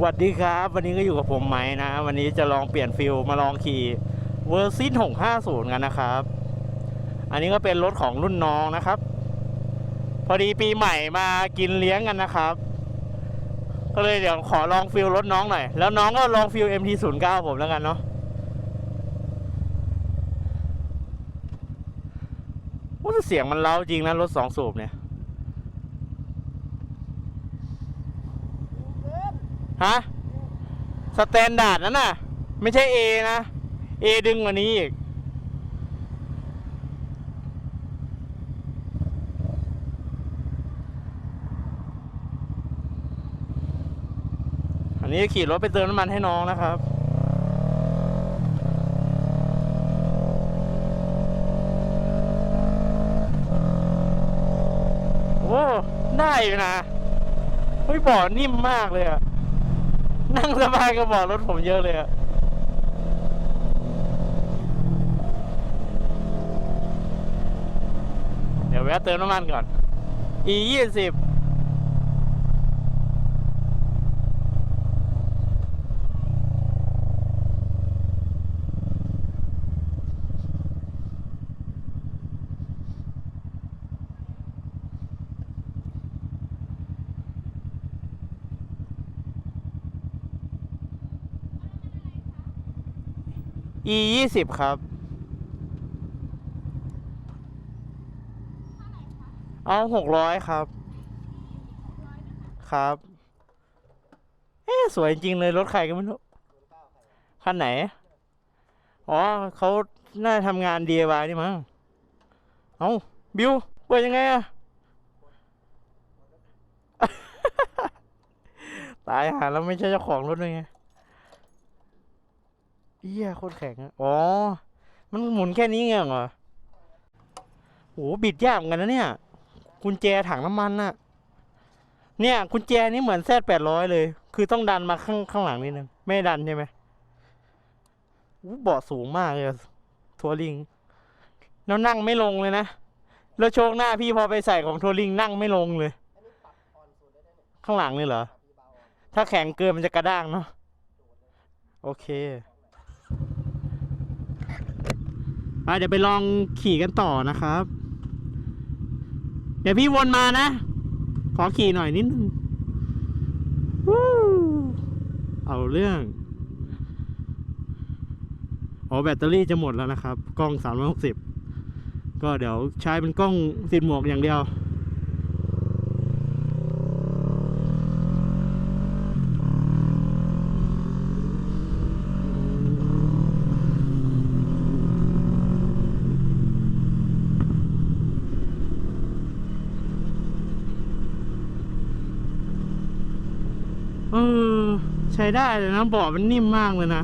สวัสดีครับ วันนี้ก็อยู่กับผมไหมนะ วันนี้จะลองเปลี่ยนฟิลมาลองขี่เวอร์ซิน650 กันนะครับ อันนี้ก็เป็นรถของรุ่นน้องนะครับ พอดีปีใหม่มากินเลี้ยงกันนะครับ ก็เลยเดี๋ยวขอลองฟิลรถน้องหน่อย แล้วน้องก็ลองฟิล MT09 ผมแล้วกันเนาะว่าเสียงมันเล้าจริงนะรถสองสูบเนี่ย ฮะสแตนดาร์ดนั่นน่ะ ไม่ใช่ A นะ A ดึงกว่านี้อีกอันนี้ขี่รถไปเติมน้ำมันให้น้องนะครับโอ้ได้อยู่นะเฮ้ยเบาะนิ่มมากเลยอะ นั่งสบายกับเบาะรถผมเยอะเลยอะเดี๋ยวแวะเติมน้ำมันก่อน e ยี่สิบ อียี่สิบครับ เอาหกร้อยครับ ครับ เอ๊สวยจริงเลย รถใครก็ไม่รู้คันไหน อ๋อเขาน่าทำงาน DIY นี่มั้ง เอาบิว เปิดยังไงอะตายหาแล้วไม่ใช่เจ้าของรถเลยไง เอี้ยโคตรแข็งอ๋อ มันหมุนแค่นี้เองเหรอโหบิดยากเหมือนกันนะเนี่ย กุญแจถังน้ำมันน่ะ เนี่ยกุญแจนี่เหมือนแซดแปดร้อยเลย คือต้องดันมาข้างข้างหลังนิดนึง ไม่ดันใช่ไหมอู้เบาะสูงมากเลยทัวริง แล้วนั่งไม่ลงเลยนะ แล้วโชคหน้าพี่พอไปใส่ของทัวริงนั่งไม่ลงเลย ข้างหลังนี่เหรอ ถ้าแข็งเกินมันจะกระด้างเนาะ โอเค ไปเดี๋ยวไปลองขี่กันต่อนะครับ เดี๋ยวพี่วนมานะ ขอขี่หน่อยนิดนึงวู้เอาเรื่องอ๋อแบตเตอรี่จะหมดแล้วนะครับ กล้อง 360 ก็เดี๋ยวใช้เป็นกล้องติดหมวกอย่างเดียว เออ ใช้ได้เลยนะเบาะมันนิ่มมากเลยนะ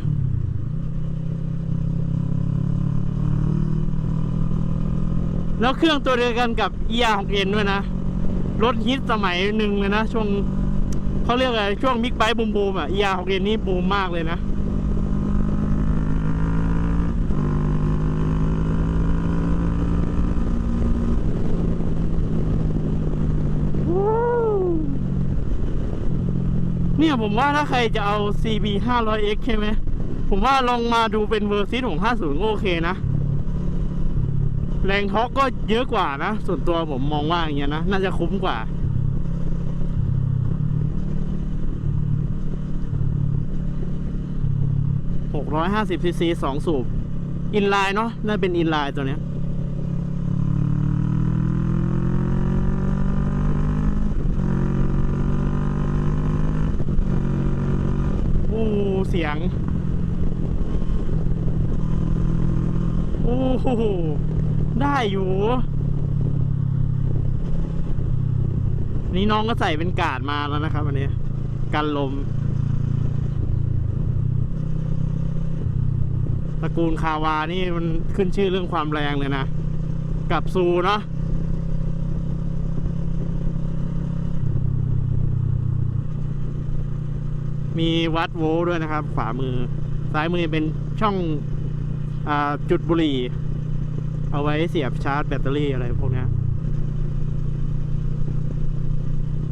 แล้วเครื่องตัวเดียวกันกับ e r 6 n ด้วยนะ รถฮิตสมัยหนึ่งเลยนะ ช่วงเขาเรียกอะไร ช่วงมิกไบค์บูมบูมอะ e r 6 n นี่บูมมากเลยนะ เนี่ยผมว่าถ้าใครจะเอา CB 500X ใช่ไหม ผมว่าลองมาดูเป็นเวอร์ซิของ50โอเคนะ แรงท็อกก็เยอะกว่านะ ส่วนตัวผมมองว่าอย่างเงี้ยนะ น่าจะคุ้มกว่า 650ซีซีสองสูบ อินไลน์เนาะน่าเป็นอินไลน์ตัวเนี้ย โอ้เสียง โอ้โหได้อยู่ นี่น้องก็ใส่เป็นกาดมาแล้วนะครับวันนี้ กันลม ตระกูลคาวานี่มันขึ้นชื่อเรื่องความแรงเลยนะ กับซูเนาะ มีวัดโวล์ด้วยนะครับ ขวามือ ซ้ายมือเป็นช่องอจุดบุหรี่ เอาไว้เสียบชาร์จแบตเตอรี่อะไรพวกนี้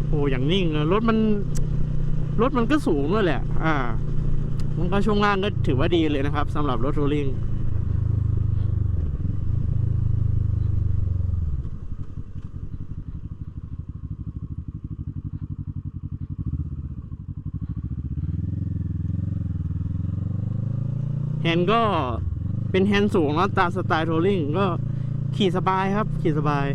โอ้อย่างนิ่งรถมัน รถมันก็สูงด้วยแหละ อ่า มันก็ช่วงล่างก็ถือว่าดีเลยนะครับสำหรับรถทัวริง แฮนด์ก็เป็นแฮนด์สูงแล้วตามสไตล์ทัวริงก็ขี่สบายครับ ขี่สบาย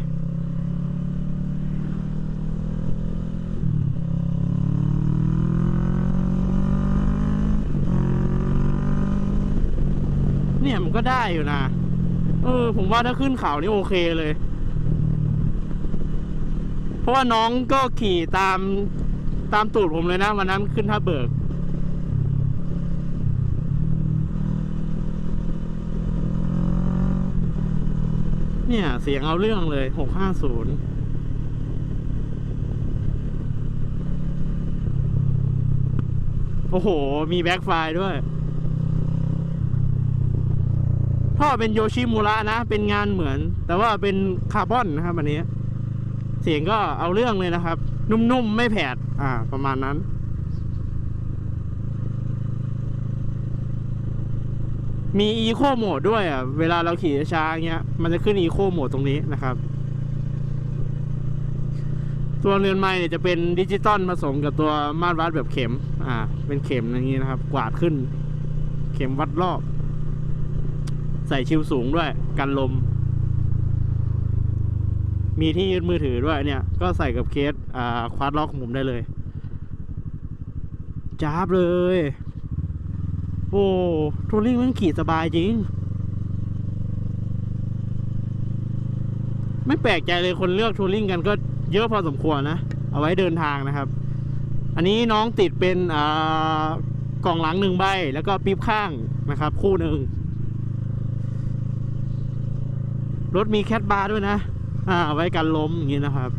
เนี่ยมันก็ได้อยู่นะ เออ ผมว่าถ้าขึ้นเขานี่โอเคเลย เพราะว่าน้องก็ขี่ตามตามตูดผมเลยนะ วันนั้นขึ้นท่าเบิก เนี่ย เสียงเอาเรื่องเลย หกห้าศูนย์โอ้โห มีแบ็คไฟด้วยท่อเป็นโยชิมูระนะ เป็นงานเหมือน แต่ว่าเป็นคาร์บอนนะครับอันนี้ เสียงก็เอาเรื่องเลยนะครับ นุ่มๆ ไม่แผด อ่า ประมาณนั้น มีอีโคโหมดด้วยอะ เวลาเราขี่ช้าเงี้ย มันจะขึ้นอีโคโหมดตรงนี้นะครับ ตัวเรือนไม้เนี่ยจะเป็นดิจิตอลผสมกับตัวมาตรวัดแบบเข็ม อ่า เป็นเข็มอย่างนี้นะครับ กวาดขึ้น เข็มวัดรอบ ใส่ชิวสูงด้วย กันลม มีที่ยึดมือถือด้วยเนี่ย ก็ใส่กับเคส อ่า ควาดล็อกของผมได้เลยจ้าบเลย โอ้ทัวริงมันขี่สบายจริง ไม่แปลกใจเลยคนเลือกทัวริงกันก็เยอะพอสมควรนะ เอาไว้เดินทางนะครับ อันนี้น้องติดเป็นอ่ากล่องหลังหนึ่งใบ แล้วก็ปิ๊บข้างนะครับ คู่หนึ่งรถมีแคทบาร์ด้วยนะ อ่าเอาไว้กันล้มอย่างนี้นะครับ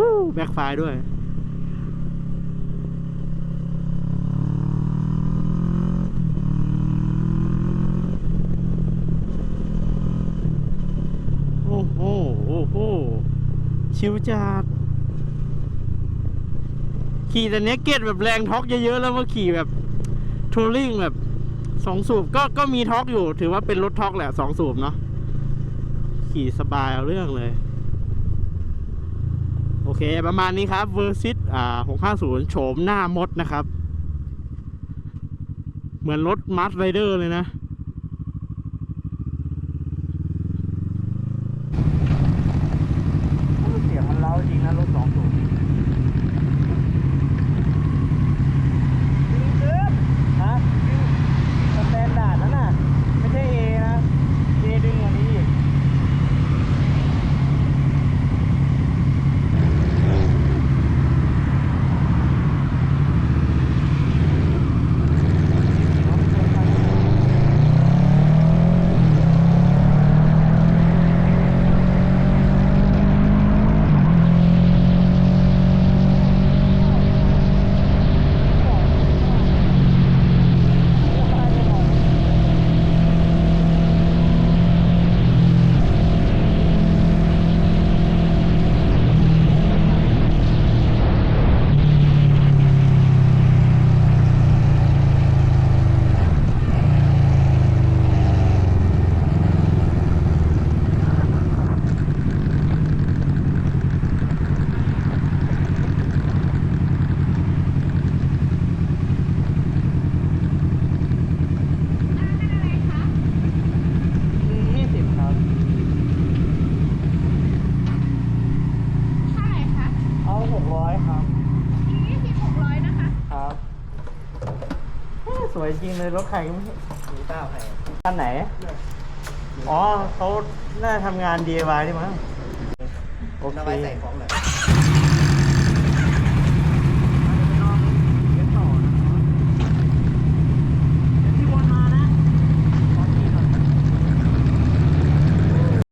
วู้แบ็คไฟด้วย โอ้โห โอ้โห ชิวจัดขี่แต่เนี้ยเกตแบบแรงท็อกเยอะๆ แล้วมาขี่แบบทัวริงแบบสองสูบก็ก็มีท็อกอยู่ ถือว่าเป็นรถท็อกแหละสองสูบเนาะขี่สบายเอาเรื่องเลย อเค ประมาณนี้ครับเวอร์ซิตอ่าศูนย์โฉมหน้ามดนะครับ เหมือนรถมัสไรเดอร์เลยนะ เสียงมันเล้าจริงนะรถสองสูบฮะสแตนดาร์ดนั่นน่ะ ไม่ใช่เอนะเอดึงกว่านี้อีก ยี่สิบครับ เท่าไหร่คะ เอาหกร้อยครับ ยี่สิบหกร้อยนะคะ ครับ เฮ้ยยจริงเลยรถใครก็ไม่รู้มีเต้าใครท่านไหน อ๋อเขาน่าทำงาน DIY ใช่ไหมโอเคเอาไว้ใส่ของเหรอ